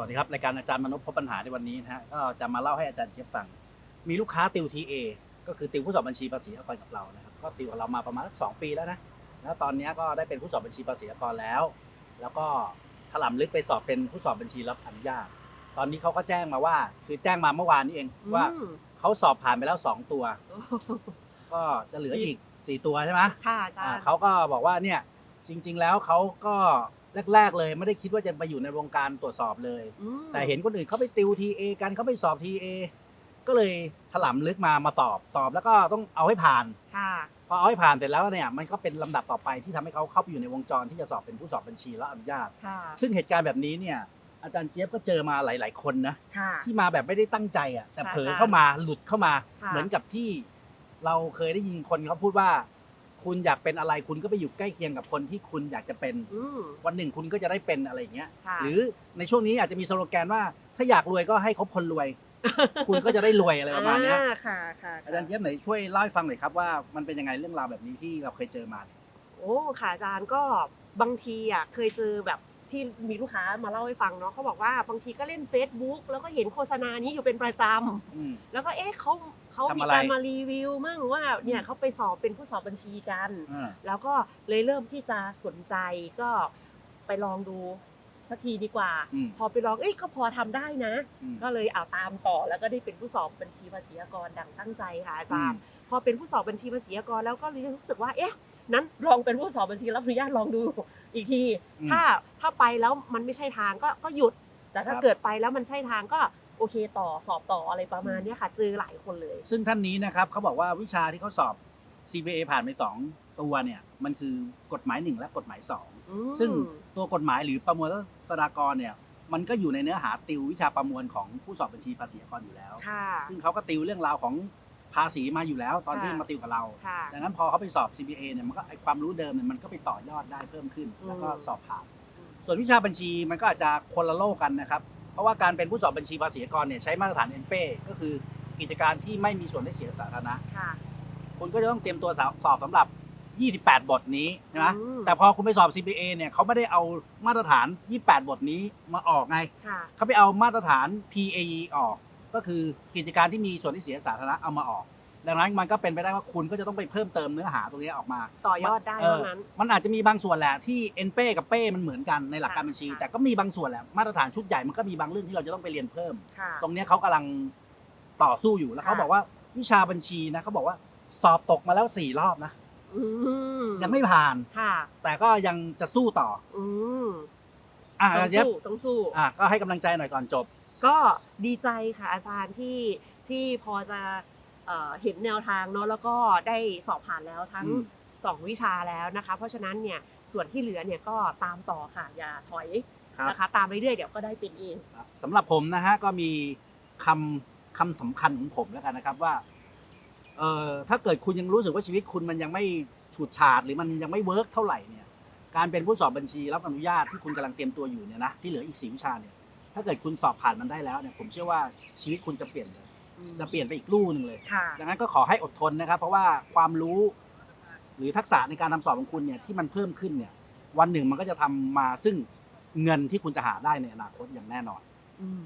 วัสดีครับรายการอาจารย์มนุษย์พบปัญหาในวันนี้นะฮะก็จะมาเล่าให้อาจารย์เชฟฟัง มีลูกค้าติวทีเอก็คือติวผู้สอบบัญชีภาษีอากรกับเรานะครับก็ติวกับเรามาประมาณสักสองปีแล้วนะแล้วตอนนี้ก็ได้เป็นผู้สอบบัญชีภาษีอากรแล้ว แล้วก็ถลำลึกไปสอบเป็นผู้สอบบัญชีรับอนุญาตตอนนี้เขาก็แจ้งมาว่า คือแจ้งมาเมื่อวานนี้เองว่าอืมเขาสอบผ่านไปแล้วสองตัวโอ้โหก็จะเหลืออีกสี่ตัวใช่ไหมค่ะอาจารอ่าย์เขาก็บอกว่าเนี่ยจริง ๆ แล้วเขาก็ แรก ๆ เลย ไม่ได้คิดว่าจะไปอยู่ในวงการตรวจสอบเลย อืมแต่เห็นคนอื่นเขาไปติวทีเอกันเขาไปสอบทีเอก็เลยถลำลึกมามาสอบสอบแล้วก็ต้องเอาให้ผ่าน ค่ะพอเอาให้ผ่านเสร็จแล้วเนี่ยมันก็เป็นลำดับต่อไปที่ทำให้เขาเข้าไปอยู่ในวงจรที่จะสอบเป็นผู้สอบบัญชีและอนุญาต ค่ะซึ่งเหตุการณ์แบบนี้เนี่ยอาจารย์เจี๊ยบก็เจอมาหลาย ๆ คนนะ ค่ะ ที่มาแบบไม่ได้ตั้งใจอะแต่ค่ะเผลอเข้ามาหลุดเข้ามา ค่ะ เหมือนกับที่เราเคยได้ยินคนเขาพูดว่า คุณอยากเป็นอะไรคุณก็ไปอยู่ใกล้เคียงกับคนที่คุณอยากจะเป็น อืม วันหนึ่งคุณก็จะได้เป็นอะไรอย่างเงี้ย ค่ะ หรือในช่วงนี้อาจจะมีสโลแกนว่า ถ้าอยากรวยก็ให้คบคนรวย คุณก็จะได้รวยอะไรประมาณเนี้ยอ่ค่ะค่ะอาจารย์เจี๊ยบไหนช่วยเล่าให้ฟังหน่อยครับว่ามันเป็นยังไงเรื่องราวแบบนี้ที่เราเคยเจอมาเนี่ยโอ้ค่ะอาจารย์ก็บางทีอะเคยเจอแบบที่มีลูกค้ามาเล่าให้ฟังเนาะเขาบอกว่าบางทีก็เล่น Facebook แล้วก็เห็นโฆษณานี้อยู่เป็นประจำ อืม แล้วก็เอ๊ะเขา เขาทำมีอะไร การมารีวิวมั่งว่าเนี่ยเขาไปสอบเป็นผู้สอบบัญชีกัน อ่า แล้วก็เลยเริ่มที่จะสนใจก็ไปลองดูสักทีดีกว่า อืม พอไปลองเอ้ยก็พอทำได้นะ อืม ก็เลยเอาตามต่อแล้วก็ได้เป็นผู้สอบบัญชีภาษีอากรดังตั้งใจค่ะอาจารย์อืมพอเป็นผู้สอบบัญชีภาษีอากรแล้วก็เลยรู้สึกว่าเอ๊ะนั้นลองเป็นผู้สอบบัญชีรับอนุญาตลองดูอีกที อืมถ้าถ้าไปแล้วมันไม่ใช่ทางก็ก็หยุด แต่ถ้าครับ เกิดไปแล้วมันใช่ทางก็ โอเคต่อสอบต่ออะไรประมาณเนี้ยค่ะเจอหลายคนเลย ซึ่งท่านนี้นะครับเขาบอกว่าวิชาที่เขาสอบ CPA ผ่านไปสองตัวเนี่ยมันคือกฎหมายหนึ่งและกฎหมายสองอืมซึ่งตัวกฎหมายหรือประมวลรัษฎากรเนี่ยมันก็อยู่ในเนื้อหาติววิชาประมวลของผู้สอบบัญชีภาษีอากรอยู่แล้ว ค่ะ ซึ่งเขาก็ติวเรื่องราวของภาษีมาอยู่แล้ว ตอนที่ค่ะ มาติวกับเรา ค่ะ ดังนั้นพอเขาไปสอบ CPA เนี่ยมันก็ไอความรู้เดิมเนี่ยมันก็ไปต่อยอดได้เพิ่มขึ้น แล้วก็อืม สอบผ่าน ส่วนวิชาบัญชีมันก็อาจจะคนละโลกกันนะครับเพ ราะว่าการเป็นผู้สอบบัญชีภาษีอากรเนี่ยใช้มาตรฐาน n p นก็คือกิจการที่ไม่มีส่วนได้เสียสาธารณะค่ะคุณก็จะต้องเตรียมตัวสอบสอบสำหรับ 28 บทนี้ใช่ไหมอืมแต่พอคุณไปสอบ CPA เนี่ยเขาไม่ได้เอามาตรฐาน 28 บทนี้มาออกไงค่ะเขาไปเอามาตรฐาน PAE ออก ก็คือกิจการที่มีส่วนที่เสียสาธารณะเอามาออก ดังนั้นมันก็เป็นไปได้ว่าคุณก็จะต้องไปเพิ่มเติมเนื้อหาตรงนี้ออกมาต่อยอดได้เออว่างั้น มันอาจจะมีบางส่วนแหละที่เอ็นเป้กับเป้มันเหมือนกันในหลักการบัญชีค่ะแต่ก็มีบางส่วนแหละมาตรฐานชุดใหญ่มันก็มีบางเรื่องที่เราจะต้องไปเรียนเพิ่มค่ะตรงเนี้ยเขากำลังต่อสู้อยู่แล้วเขาค่ะบอกว่าวิชาบัญชีนะเขาบอกว่าสอบตกมาแล้วสี่รอบนะอืมยังไม่ผ่านค่ะ แต่ก็ยังจะสู้ต่อ อืมอะต้ออางจารย์เจี๊ยบสู้ต้องสู้อะก็ให้กำลังใจหน่อยก่อนจบ ก็ดีใจค่ะอาจารย์ที่ที่พอจะ เอ่อเห็นแนวทางเนาะแล้วก็ได้สอบผ่านแล้วทั้งอืมสองวิชาแล้วนะคะ เพราะฉะนั้นเนี่ยส่วนที่เหลือเนี่ยก็ตามต่อค่ะอย่าถอยครับนะคะตามเรื่อยๆเดี๋ยวก็ได้เป็นเองสำหรับผมนะฮะก็มีคำคำสำคัญของผมแล้วกันนะครับว่าเอ่อถ้าเกิดคุณยังรู้สึกว่าชีวิตคุณมันยังไม่ฉูดฉาดหรือมันยังไม่เวิร์กเท่าไหร่เนี่ยการเป็นผู้สอบบัญชีรับอนุญาตที่คุณกำลังเตรียมตัวอยู่เนี่ยนะที่เหลืออีกสี่วิชาเนี่ยถ้าเกิดคุณสอบผ่านมันได้แล้วเนี่ยผมเชื่อว่าชีวิตคุณจะเปลี่ยนเลย จะเปลี่ยนไปอีกลู่หนึ่งเลย ค่ะ ดังนั้นก็ขอให้อดทนนะครับ เพราะว่าความรู้หรือทักษะในการทำสอบของคุณเนี่ยที่มันเพิ่มขึ้นเนี่ย วันหนึ่งมันก็จะทำมาซึ่งเงินที่คุณจะหาได้ในอนาคตอย่างแน่นอน อืม